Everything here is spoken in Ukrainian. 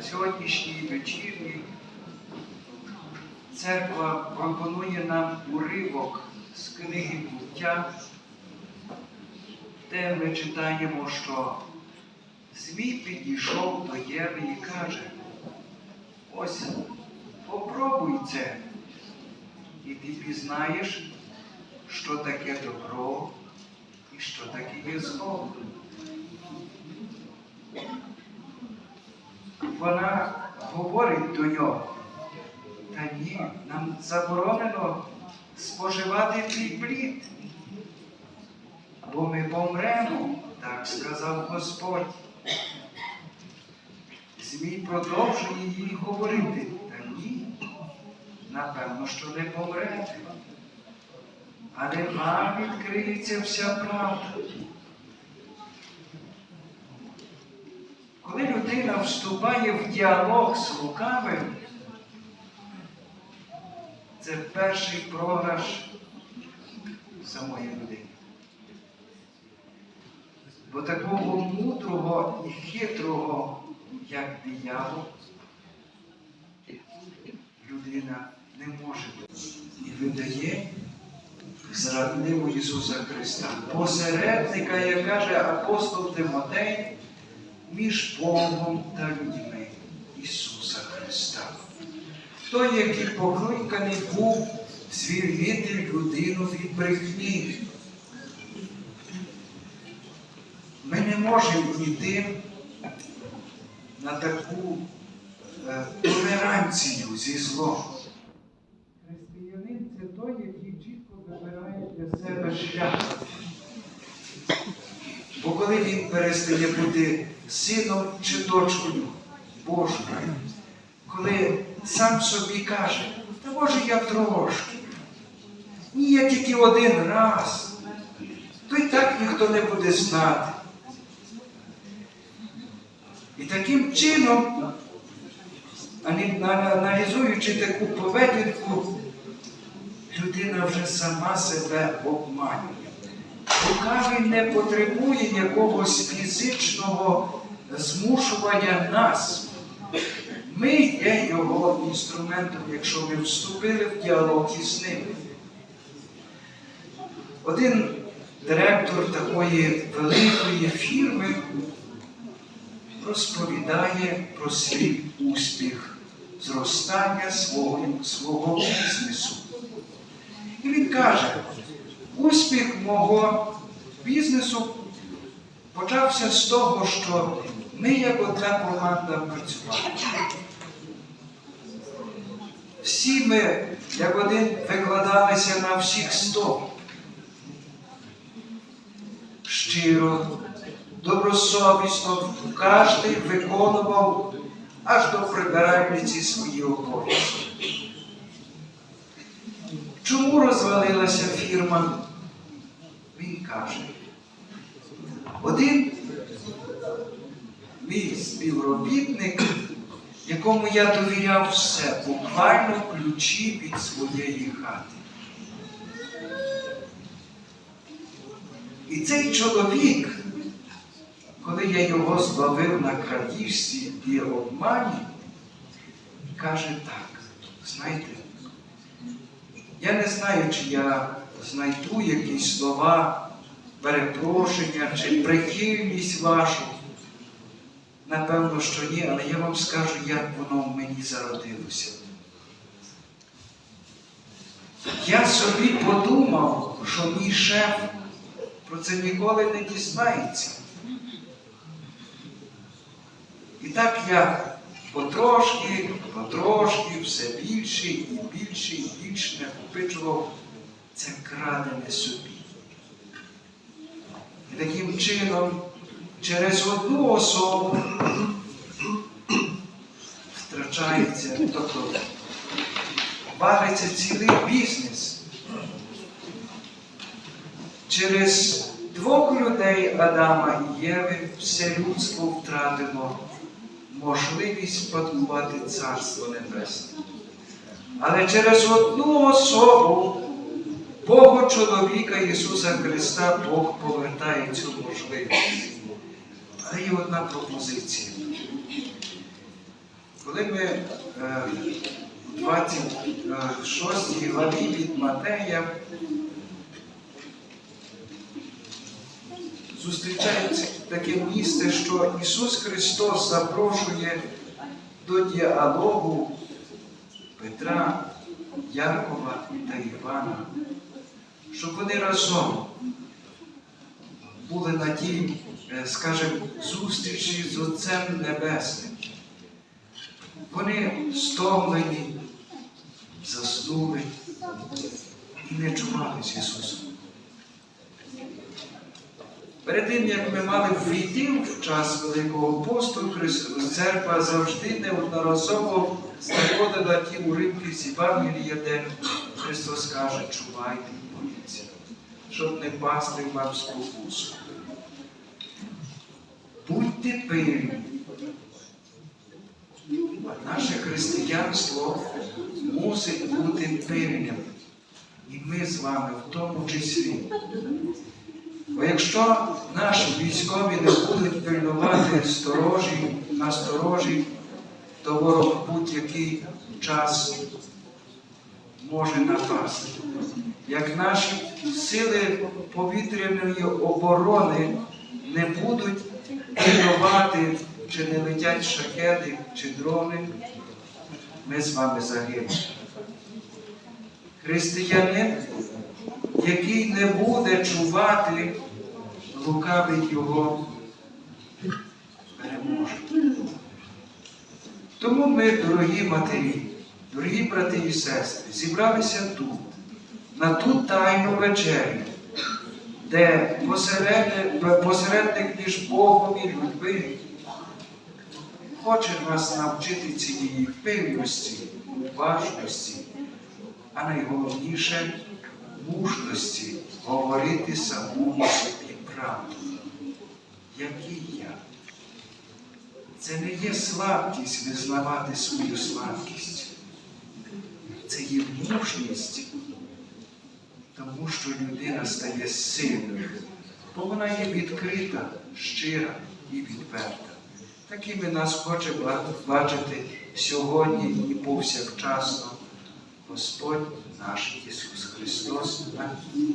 На сьогоднішній вечірні церква пропонує нам уривок з книги буття, де ми читаємо, що Змій підійшов до Єви і каже, ось попробуй це, і ти пізнаєш, що таке добро і що таке є зло. Вона говорить до нього, та ні, нам заборонено споживати твій плід, бо ми помремо, так сказав Господь. Змій продовжує їй говорити, та ні, напевно, що не помрете. Але вам відкриється вся правда. Коли людина вступає в діалог з лукавим, це перший програш самої людини. Бо такого мудрого і хитрого, як диявол, людина не може бути. І видає зрадливу Ісуса Христа, посередника, як каже апостол Тимотей, між Богом та людьми Ісуса Христа. Той, який покликаний був звільнити людину від брехні. Ми не можемо йти на таку е, толеранцію зі злом. Християнин це той, який чітко вибирає для себе шлях. Бо коли він перестає бути сином чи дочкою Божою, коли сам собі каже, та може я трошки, ні, я тільки один раз, то й так ніхто не буде знати. І таким чином, аналізуючи таку поведінку, людина вже сама себе обманює. Лукавий не потребує якогось фізичного змушування нас. Ми є його інструментом, якщо ми вступили в діалог із ним. Один директор такої великої фірми розповідає про свій успіх, зростання свого, свого бізнесу. І він каже, успіх мого бізнесу почався з того, що ми як одна команда працювали. Всі ми, як один, викладалися на всіх сто. Щиро, добросовісно, кожен виконував аж до прибиральниці свої обов'язки. Чому розвалилася фірма? Каже. Один мій співробітник, якому я довіряв все, буквально ключі від своєї хати. І цей чоловік, коли я його зловив на крадіжці і обмані, каже так, знаєте, я не знаю, чи я знайду якісь слова перепрошення чи прихильність вашу. Напевно, що ні, але я вам скажу, як воно в мені зародилося. Я собі подумав, що мій шеф про це ніколи не дізнається. І так я потрошки, потрошки, все більше і більше і більше накопичував це крадене собі. І таким чином, через одну особу втрачається, тобто валиться цілий бізнес. Через двох людей Адама і Єви все людство втратило можливість спадкувати Царство Небесне. Але через одну особу Богу чоловіка Ісуса Христа Бог повертає цю можливість. Але є одна пропозиція. Коли ми е, в 26 главі від Матея зустрічається таке місце, що Ісус Христос запрошує до діалогу Петра, Якова та Івана, щоб вони разом були на тій, е, скажімо, зустрічі з Отцем Небесним. Вони стомлені, заснули і не чували з Ісусом. Перед тим, як ми мали ввійти в час Великого посту, церква завжди неодноразово знаходила ті уривки з Євангелія, де Христос каже, чувайте щоб не пасти вам спокусу. Будьте пильні. Наше християнство мусить бути пильним. І ми з вами в тому числі. Бо якщо наші військові не будуть пильнувати сторожі, насторожі, то ворог будь-який час може напасти. Як наші сили повітряної оборони не будуть пильнувати, чи не летять шахеди, чи дрони, ми з вами загинемо. Християнин, який не буде чувати, лукавий його переможе. Тому ми, дорогі матері, дорогі брати і сестри, зібралися тут, на ту тайну вечерю, де посередник, посередник між Богом і людьми хоче нас навчити цієї пильності, уважності, а найголовніше мужності говорити самому собі правду. Який я? Це не є слабкість визнавати свою слабкість. Це є мужність, тому що людина стає сильною, бо вона є відкрита, щира і відверта. Такими нас хоче бачити сьогодні і повсякчасно Господь наш Ісус Христос. Амінь.